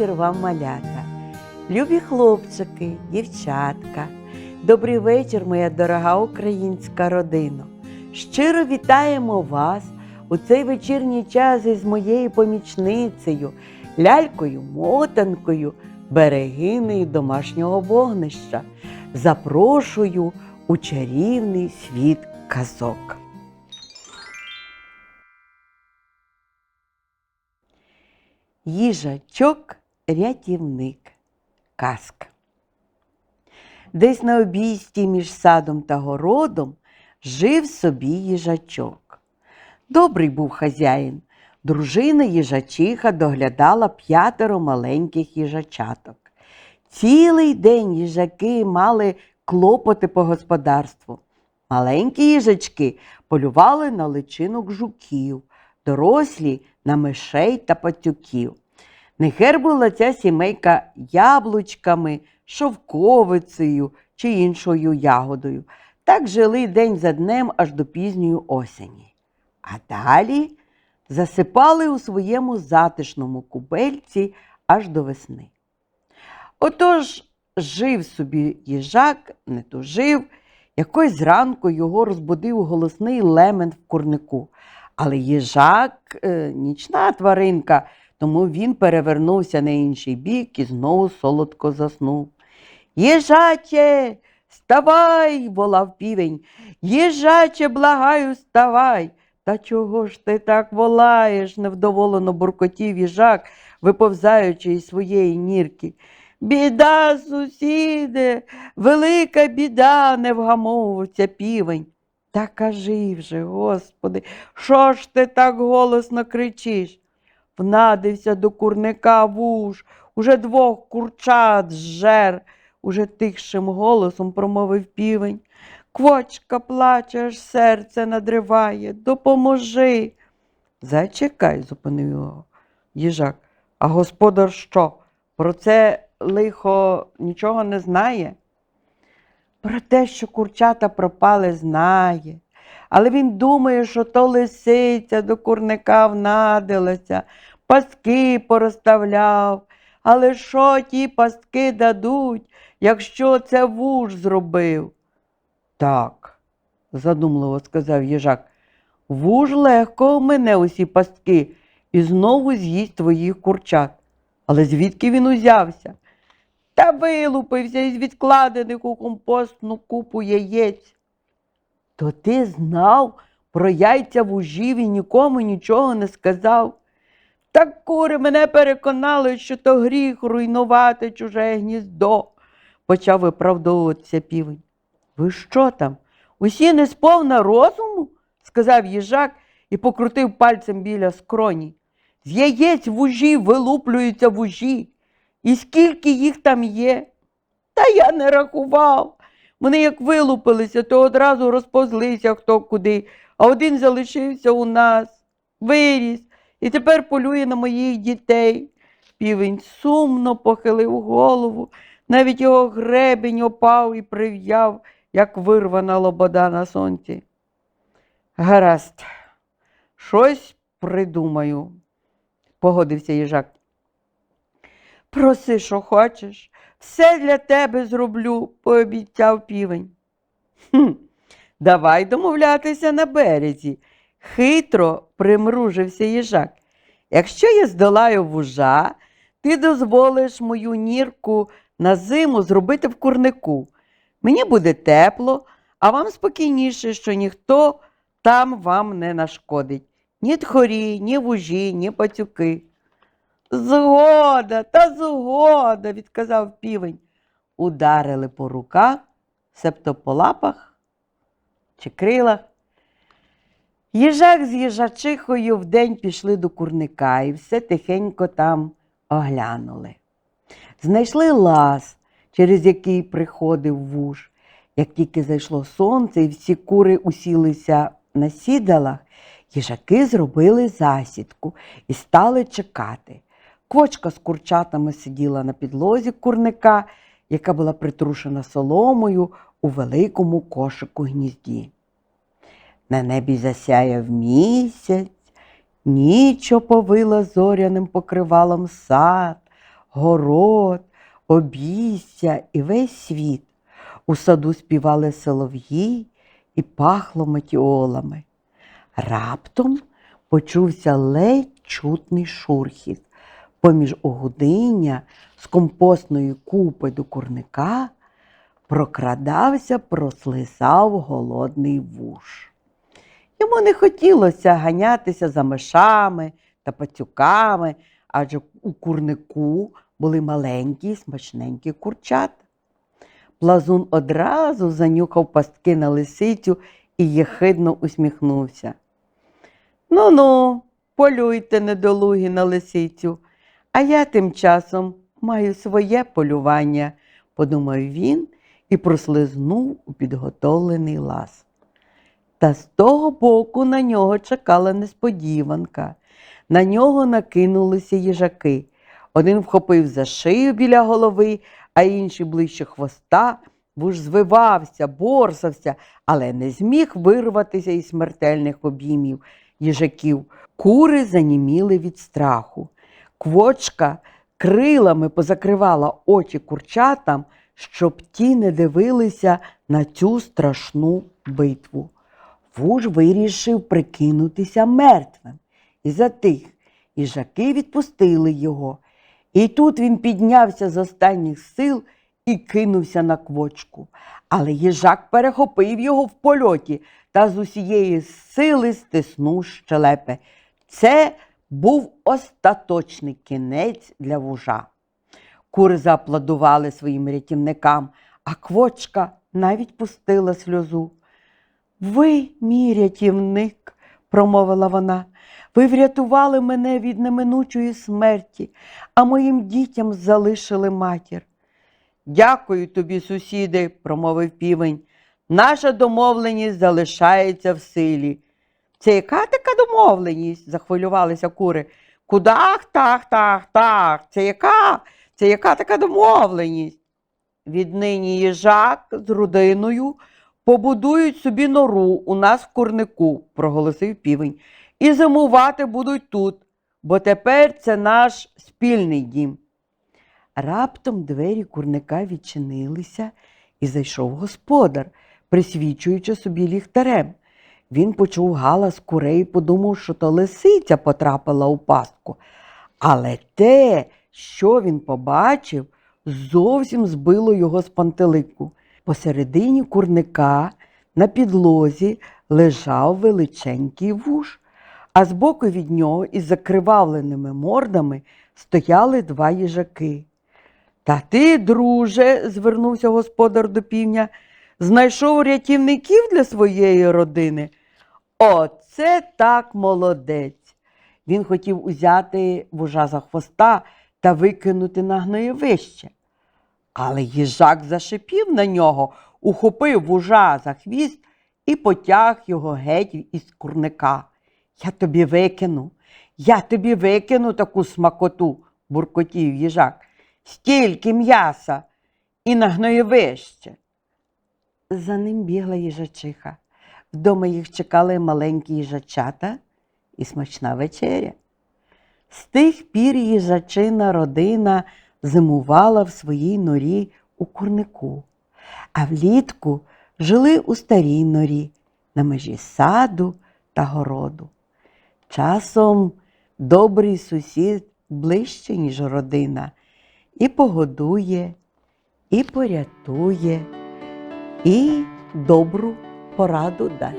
Вечір вам, малята, любі хлопчики, дівчатка. Добрий вечір, моя дорога українська родина. Щиро вітаємо вас у цей вечірній час із моєю помічницею, лялькою, мотанкою, берегинею домашнього вогнища. Запрошую у чарівний світ казок. Їжачок рятівник. Казка. Десь на обійсті між садом та городом жив собі їжачок. Добрий був хазяїн. Дружина їжачиха доглядала п'ятеро маленьких їжачаток. Цілий день їжаки мали клопоти по господарству. Маленькі їжачки полювали на личинок жуків, дорослі на мишей та патюків. Не гербила ця сімейка яблучками, шовковицею чи іншою ягодою. Так жили день за днем аж до пізньої осені. А далі засипали у своєму затишному кубельці аж до весни. Отож жив собі їжак, не тужив, якось зранку його розбудив голосний лемент в курнику. Але їжак е, нічна тваринка, тому він перевернувся на інший бік і знову солодко заснув. Їжаче, вставай, волав півень. Їжаче, благаю, вставай. Та чого ж ти так волаєш? невдоволено буркотів їжак, виповзаючи із своєї нірки. Біда, сусіде, велика біда, не вгамовувався півень. Та кажи вже, господи, що ж ти так голосно кричиш? Внадився до курника вуж, уже двох курчат зжер, уже тихшим голосом промовив півень. Квочка плаче, аж серце надриває, допоможи. Зачекай, зупинив його їжак. А господар що? Про це лихо нічого не знає? Про те, що курчата пропали, знає. Але він думає, що то лисиця до курника внадилася, пастки порозставляв. Але що ті пастки дадуть, якщо це вуж зробив? Так, задумливо сказав їжак, вуж легко мене усі пастки і знову з'їсть твоїх курчат. Але звідки він узявся? Та вилупився із відкладених у компостну купу яєць. То ти знав про яйця вужів і нікому нічого не сказав. Так кури мене переконали, що то гріх руйнувати чуже гніздо, почав виправдовуватися півень. Ви що там? Усі не сповна розуму? сказав їжак і покрутив пальцем біля скроні. З яєць вужів вилуплюються вужі. І скільки їх там є? Та я не рахував. Вони як вилупилися, то одразу розповзлися хто куди, а один залишився у нас, виріс і тепер полює на моїх дітей. Півень сумно похилив голову, навіть його гребень опав і прив'яв, як вирвана лобода на сонці. Гаразд, щось придумаю, погодився їжак. Проси, що хочеш, все для тебе зроблю, пообіцяв півень. Хм, давай домовлятися на березі. Хитро примружився їжак. Якщо я здолаю вужа, ти дозволиш мою нірку на зиму зробити в курнику. Мені буде тепло, а вам спокійніше, що ніхто там вам не нашкодить. Ні тхорі, ні вужі, ні пацюки. Згода, та згода, відказав півень. Ударили по руках, себто по лапах чи крилах. Їжак з їжачихою вдень пішли до курника і все тихенько там оглянули. Знайшли лаз, через який приходив вуж. Як тільки зайшло сонце і всі кури усілися на сідалах, їжаки зробили засідку і стали чекати. Квочка з курчатами сиділа на підлозі курника, яка була притрушена соломою у великому кошику гнізді. На небі засяяв місяць, Ніч оповила зоряним покривалом сад, город, обійстя і весь світ. У саду співали солов'ї і пахло матіолами. Раптом почувся ледь чутний шурхіт. Поміж угодиння з компостної купи до курника прокрадався, прослизав голодний вуш. Йому не хотілося ганятися за мишами та пацюками, адже у курнику були маленькі смачненькі курчата. Плазун одразу занюхав пастки на лисицю і єхидно усміхнувся. Ну ну, полюйте недолугі на лисицю, а я тим часом маю своє полювання, подумав він і прослизнув у підготовлений лаз. Та з того боку на нього чекала несподіванка. На нього накинулися їжаки. Один вхопив за шию біля голови, а інший ближче хвоста, вуж звивався, борсався, але не зміг вирватися із смертельних обіймів їжаків. Кури заніміли від страху. Квочка крилами позакривала очі курчатам, щоб ті не дивилися на цю страшну битву. Вуж вирішив прикинутися мертвим і затих. Їжаки відпустили його. І тут він піднявся з останніх сил і кинувся на квочку. Але їжак перехопив його в польоті та з усієї сили стиснув щелепи. Це був остаточний кінець для вужа. Кури зааплодували своїм рятівникам, а квочка навіть пустила сльозу. Ви, мій рятівник, промовила вона, ви врятували мене від неминучої смерті, а моїм дітям залишили матір. Дякую тобі, сусіди, промовив півень. Наша домовленість залишається в силі. Це яка така домовленість? захвилювалися кури. Кудах, так, так, так. Це яка? Це яка така домовленість? Віднині їжак з родиною побудують собі нору у нас в курнику, проголосив півень. І зимувати будуть тут, бо тепер це наш спільний дім. Раптом двері курника відчинилися і зайшов господар, присвічуючи собі ліхтарем. Він почув галас курей і подумав, що то лисиця потрапила у пастку. Але те, що він побачив, зовсім збило його з пантелику. Посередині курника на підлозі лежав величенький вуш, а збоку від нього із закривавленими мордами стояли два їжаки. Та ти, друже, звернувся господар до півня, знайшов рятівників для своєї родини. Оце так молодець. Він хотів узяти вужа за хвоста та викинути на гноєвище. Але їжак зашипів на нього, ухопив вужа за хвіст і потяг його геть із курника. Я тобі викину, я тобі викину таку смакоту, буркотів їжак. Стільки м'яса і на гноєвище. За ним бігла їжачиха. Вдома їх чекали маленькі їжачата і смачна вечеря. З тих пір їжачина родина зимувала в своїй норі у курнику, а влітку жили у старій норі на межі саду та городу. Часом добрий сусід ближче, ніж родина, і погодує, і порятує, і добру пораду дай.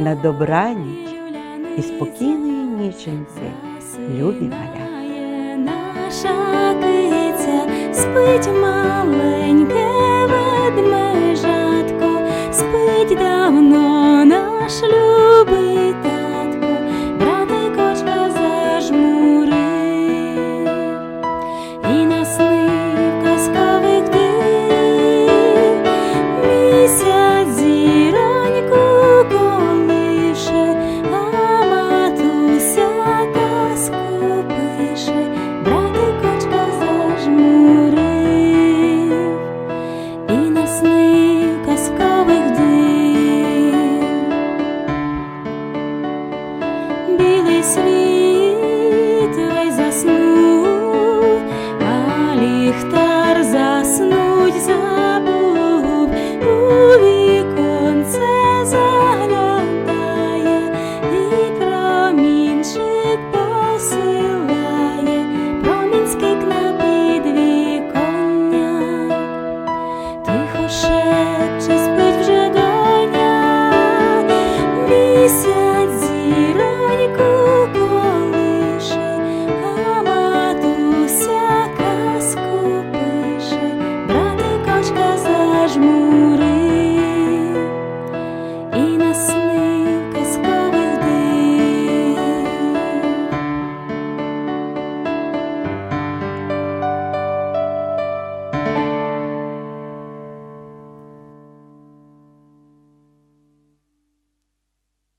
На добраніч і спокійної ніченці, любі маля. Наша киця спить маленьке ведмежатко, спить давно наш любий татко, брати кочка зажмури і насни.